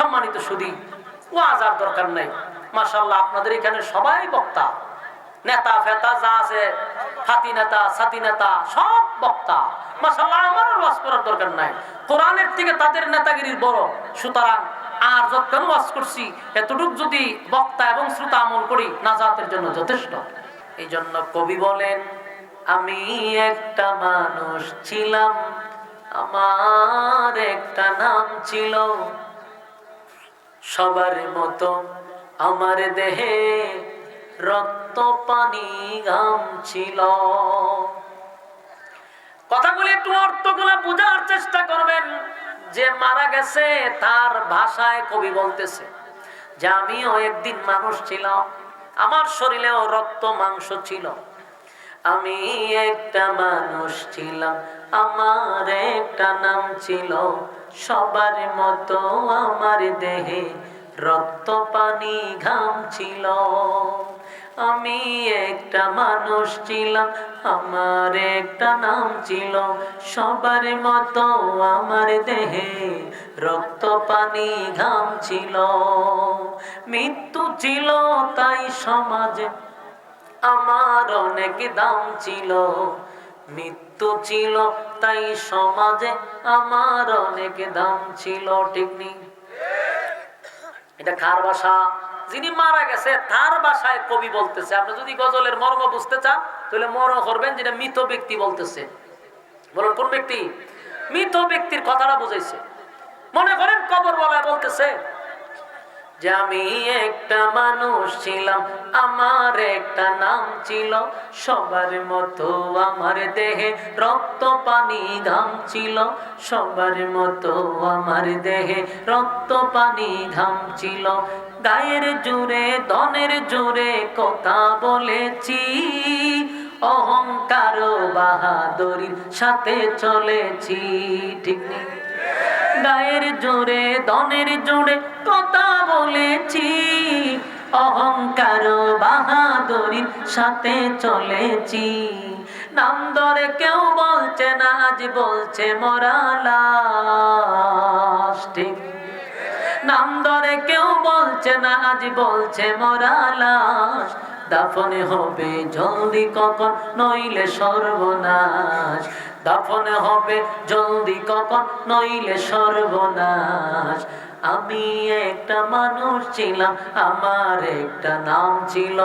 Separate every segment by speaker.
Speaker 1: সম্মানিত সুদী ও আজার দরকার নাই। মাসাল্লাহ আপনাদের এখানে সবাই বক্তা। নেতা, ফেতা, যা আছে, হাতি নেতা সাথী নেতা, সব বক্তা। মাসাল্লাহ আমার ওয়াজ করার দরকার নাই। কোরআনের থেকে তাদের নেতাগিরির বড়। সুতরাং আর যতক্ষণ ওয়াজ করছি, এতটুক যদি বক্তা এবং শ্রোতা আমল করি, নাজাতের জন্য যথেষ্ট। এই জন্য কবি বলেন, আমি একটা মানুষ ছিলাম, আমার একটা নাম ছিল সবার মতো আমার দেহে রক্ত পানি ঘাম ছিল। কথাগুলি একটু অর্থগুলা বোঝার চেষ্টা করবেন। যে মারা গেছে, তার ভাষায় কবি বলতেছে যে, আমিও একদিন মানুষ ছিলাম। আমার শরীরেও রক্ত মাংস ছিল। আমি একটা মানুষ ছিলাম। আমার একটা নাম ছিল, সবার মতো আমার দেহে রক্ত পানি ঘাম ছিল। আমি একটা মানুষ ছিলাম, আমার একটা নাম ছিল, সবার মতো আমার দেহে রক্ত পানি ঘাম ছিল। মৃত্যু ছিল তাই সমাজে আমার অনেক দাম ছিল মৃত্যু ছিল, তাই সমাজে আমার অনেক দাম ছিল, ঠিক নেই? এটা কার ভাষা যিনি মারা গেছে, তার ভাষায় কবি বলতেছে। আপনি যদি গজলের মর্ম বুঝতে চান, তাহলে মর্ম করবেন যেটা মৃত ব্যক্তি বলতেছে। বলুন, কোন ব্যক্তি? মৃত ব্যক্তির কথাটা বুঝাইছে। মনে করেন কবর বলায় বলতেছে যে আমি একটা মানুষ ছিলাম, আমার একটা নাম ছিল সবার মতো, আমার দেহে রক্ত পানি ঘাম ছিল সবার মতো, আমার দেহে রক্ত পানি ঘাম ছিল। গায়ের জোরে, ধনের জোরে কথা বলেছি, অহংকার বাহাদুরির সাথে চলেছি, ঠিক নেই। গায়ের জোরে, দনের জোরে কথা বলেছি। অহংকার বাহাদুরির সাথে চলেছি। নাম ধরে কেউ বলছে না, আজ বলছে মরালাস ঠিক। নাম ধরে কেউ বলছে না, আজ বলছে মরালাস দাফনে হবে জলদি কখন, নইলে সর্বনাশ। দাফনে হবে জলদি কখন নইলে সর্বনাশ। আমি একটা মানুষ ছিলাম, আমার একটা নাম ছিল।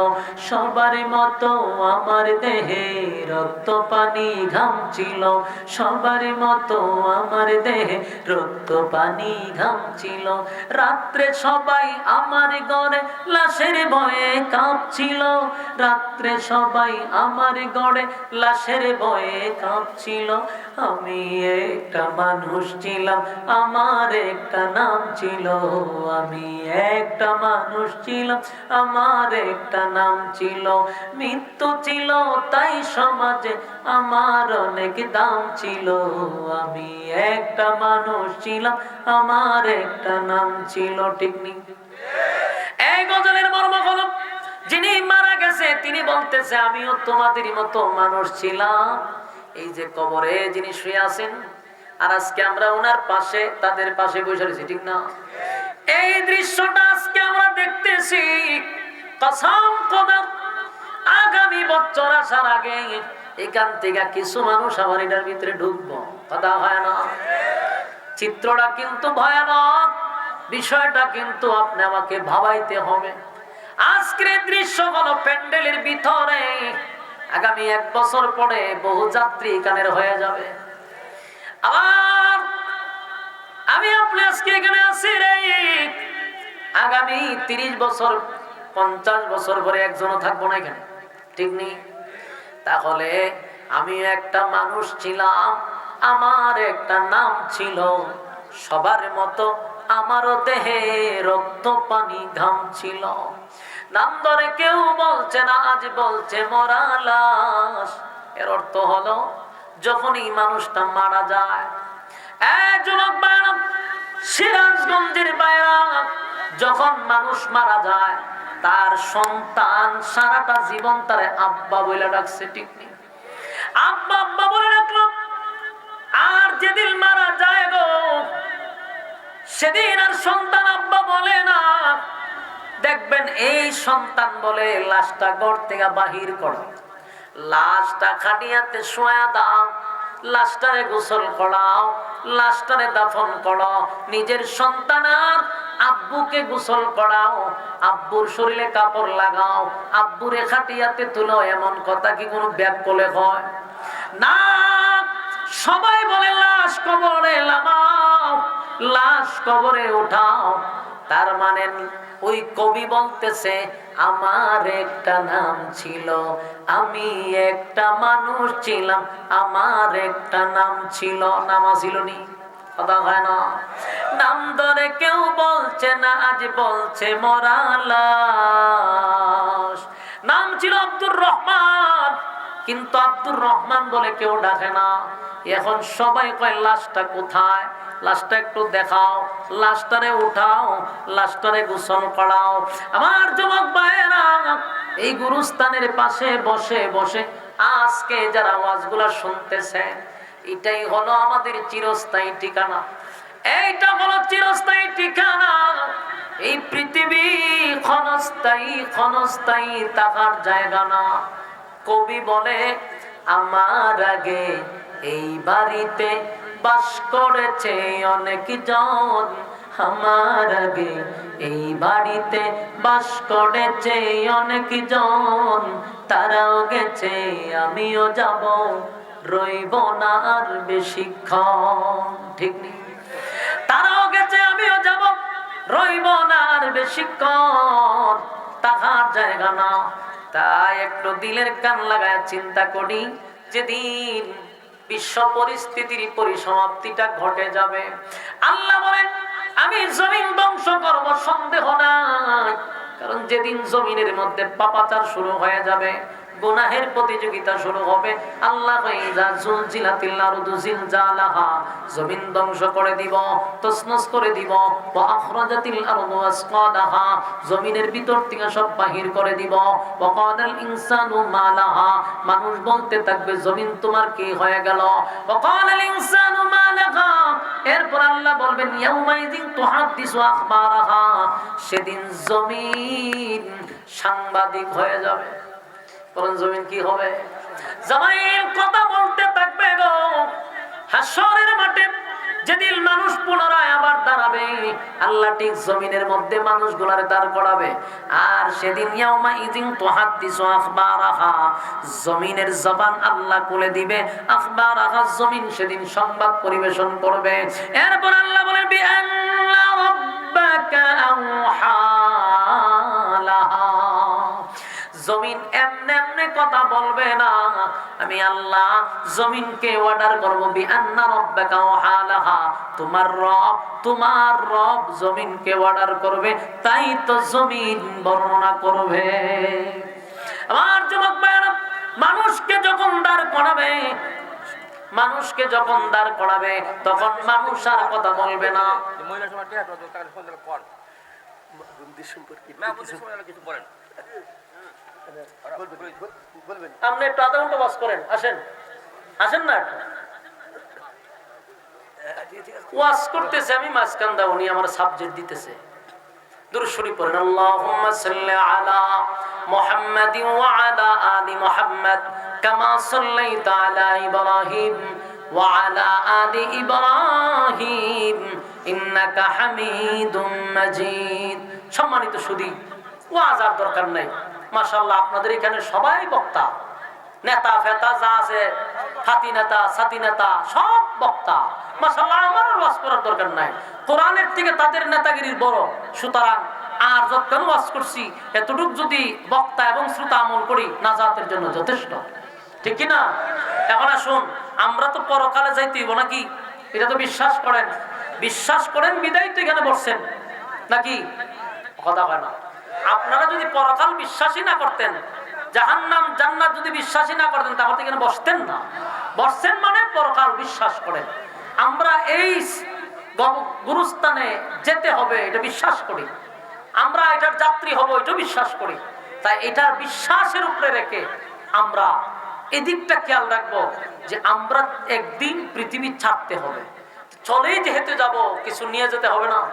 Speaker 1: সবার মতো আমার দেহে রক্ত পানি ঘাম ছিল। সবার মতো আমার দেহে রক্ত পানি ঘাম ছিল। রাত্রে সবাই আমার গড়ে লাশের ভয়ে কাঁপছিল। রাত্রে সবাই আমার গড়ে লাশের ভয়ে কাঁপছিল। আমি একটা মানুষ ছিলাম, আমার একটা নাম ছিল। আমি একটা মানুষ ছিলাম আমার একটা নাম ছিল, মৃত্যু ছিল, তাই সমাজে আমার অনেক দাম ছিল। আমি একটা মানুষ ছিলাম, আমার একটা নাম ছিল মর্ম হলো, যিনি মারা গেছে, তিনি বলতেছে, আমিও তোমাদেরই মতো মানুষ ছিলাম। এই যে কবরে যিনি শুয়ে আছেন আর আজকে আমরা ওনার পাশে, তাদের পাশে বসে রয়েছি, ঠিক না? এই দৃশ্যটা আজকে আমরা দেখতেছি আগামী বছর আসার আগে এখান থেকে কিছু মানুষ আমার এটার ভিতরে ঢুকবো। কথা হয় না। চিত্রটা কিন্তু ভয়ানক। বিষয়টা কিন্তু আপনি আমাকে ভাবাইতে হবে। আজকের দৃশ্য হলো প্যান্ডেলের ভিতরে আগামী এক বছর পরে বহু যাত্রী এখানের হয়ে যাবে। আবার আমি আপনি আজকে এখানে আছি রে। আগামী তিরিশ বছর, পঞ্চাশ বছর পরে একজনও থাকব না এখানে। ঠিক নেই? তাহলে আমি একটা মানুষ ছিলাম, আমার একটা নাম ছিল সবার মতো, আমারও দেহে রক্ত পানি ঘাম ছিল। নাম ধরে কেউ বলছে না, আজ বলছে মরা লাশ এর অর্থ হলো যখন এই মানুষটা মারা যায় সিরাজগঞ্জের বায়না যখন মানুষ মারা যায়, তার সন্তান সারাটা জীবন তারে আব্বা বলে ডাকছে, ঠিক নেই। আব্বা আব্বা বলে ডাকলো, আর যেদিন মারা যায় গো, সেদিন আর সন্তান আব্বা বলে না। দেখবেন এই সন্তান বলে লাশটা গড় থেকে বাহির করো। লাশটা খাটিয়াতে শোয়া দাও, লাশটারে গোসল করাও, লাশটারে দাফন করো। নিজের সন্তান আর আব্বুকে গোসল করাও, আব্বুর শরীরে কাপড় লাগাও, আব্বুরে খাটিয়াতে তুলো, এমন কথা কি কোনো ব্যাগ কোলে হয়? না, সবাই বলে, লাশ কবরে লামাও লাশ কবরে উঠাও। তার মানে ওই কবি বলতেছে, আমার একটা নাম ছিল, আমি একটা মানুষ ছিলাম, আমার একটা নাম ছিল। নাম ছিল নি। নাম ধরে কেউ বলছে না, আজ বলছে মরালাস নাম ছিল আব্দুর রহমান। কিন্তু আব্দুর রহমান বলে কেউ ডাকে না। এখন সবাই কয়, লাশটা কোথায়? লাশটা একটু দেখাও। লাশটারে উঠাও, লাশটারে গোসল করাও। আমার যুবক ভাইয়েরা, এই গুরুস্থানের পাশে বসে বসে আজকে যারা আওয়াজগুলা শুনতেছে, এটাই হলো আমাদের চিরস্থায়ী ঠিকানা। এইটা হলো চিরস্থায়ী ঠিকানা। এই পৃথিবী ক্ষণস্থায়ী ক্ষণস্থায়ী থাকার জায়গা না। কবি বলে, আমার আগে এই বাড়িতে বাস করেছে অনেক জন। আমার আগে এই বাড়িতে বাস করেছে অনেক জন। তারাও গেছে, আমিও যাব। রইব না আর বেশিক্ষণ। ঠিক তারাও গেছে, আমিও যাব। রইব না আর বেশিক্ষণ। তাহার জায়গা না। তাই একটু দিলের কান লাগায় চিন্তা করি, যেদিন বিশ্ব পরিস্থিতির পরিসমাপ্তিটা ঘটে যাবে। আল্লাহ বলেন, আমি জমিন ধ্বংস করব, সন্দেহ নাই। কারণ যেদিন জমিনের মধ্যে পাপাচার শুরু হয়ে যাবে গুনাহের প্রতিযোগিতা শুরু হবে। আল্লাহ জমিন ধ্বংস করে দিব তসনস করে দিব জমিনের ভিতর থেকে সব বাহির করে দিব। মানুষ বলতে থাকবে, জমিন তোমার কি হয়ে গেল? এরপর আল্লাহ বলবেন সেদিন জমিন সাংবাদিক হয়ে যাবে। বলেন জমিন কি হবে? জামাইল কথা বলতে থাকবে গো। হাসরের মাঠে যেদিন মানুষ পুনরায় আবার দাঁড়াবে, আল্লাহ ঠিক জমিনের মধ্যে মানুষগুলারে দাঁড় করাবে। আর সেদিন আখবারাহা, জমিনের জবান আল্লাহ খুলে দিবে। আখবারাহা জমিন সেদিন সংবাদ পরিবেশন করবে। এরপর আল্লাহ বলে বি আওহা জমিন কথা বলবে না। আমি আল্লাহ জমিনকে অর্ডার করব তোমার রব তোমার রব জমিনকে অর্ডার করবে, তাই তো জমিন বর্ণনা করবে। আমার যুবক মানুষকে যখন দাঁড় করাবে, মানুষকে যখন দাঁড় করাবে, তখন মানুষ আর কথা বলবে না।
Speaker 2: কিছু বলেন।
Speaker 1: আপনি একটু আধা ঘণ্টা বাস করেন আসেন। আসেন না। ওয়াজ করতেছে আমি মাঝখান দা উনি আমার সাবজেক্ট দিতেছে। দুরুশরী পড়েন আল্লাহুম্মা সাল্লি আলা মুহাম্মাদিন ওয়া আলা আলি মুহাম্মাদ কামা সাল্লাইতা আলা ইব্রাহিম আলা আলি ইব্রাহিম ইন্নাকা হামিদুম মাজিদ সম্মানিত সুধী ওয়াজ আর দরকার নাই। মাশাআল্লাহ, আপনাদের এখানে সবাই বক্তা। নেতা, ফেতা, যা আছে, হাতি নেতা, সাতি নেতা, সব বক্তা। মাসাল্লাহ আমারও ওয়াজ করার দরকার নাই। কোরআনের থেকে তাদের নেতাগিরির বড়। সুতরাং আর যতক্ষণ ওয়াজ করছি, এতটুক যদি বক্তা এবং শ্রোতা আমল করি, নাজাতের জন্য যথেষ্ট। ঠিক কি না এখন আসুন। আমরা তো পরকালে যাইতেইব নাকি? এটা তো বিশ্বাস করেন। বিশ্বাস করেন, বিদায় তো এখানে বসছেন। নাকি? কথা হয় না। আপনারা যদি পরকাল বিশ্বাসই না করতেন, জাহান্নাম, জান্নাত যদি বিশ্বাসই না করতেন, তাহলে এখানে বসতেন না। বসছেন মানে পরকাল বিশ্বাস করেন। আমরা এই গুরুস্থানে যেতে হবে, এটা বিশ্বাস করি। আমরা এটার যাত্রী হব এটা বিশ্বাস করি। তাই এটার বিশ্বাসের উপরে রেখে আমরা এদিকটা খেয়াল রাখব যে আমরা একদিন পৃথিবী ছাড়তে হবে। চলেই যেহেতু যাব, কিছু নিয়ে যেতে হবে না।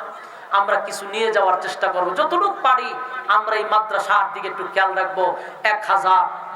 Speaker 1: আমরা কিছু নিয়ে যাওয়ার চেষ্টা করব। যতটুকু পারি আমরা এই মাদ্রাসার দিকে একটু খেয়াল রাখব। এক হাজার দুই